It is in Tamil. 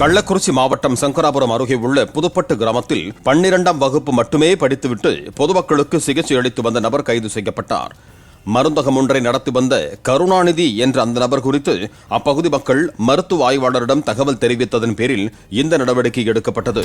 கள்ளக்குறிச்சி மாவட்டம் சங்கராபுரம் அருகே உள்ள புதுப்பட்டு கிராமத்தில் பன்னிரண்டாம் வகுப்பு மட்டுமே படித்துவிட்டு பொதுமக்களுக்கு சிகிச்சை அளித்து வந்த நபர் கைது செய்யப்பட்டார். மருந்தகம் ஒன்றை நடத்தி வந்த கருணாநிதி என்ற அந்த நபர் குறித்து அப்பகுதி மக்கள் மருத்துவ ஆய்வாளரிடம் தகவல் தெரிவித்ததன் பேரில் இந்த நடவடிக்கை எடுக்கப்பட்டது.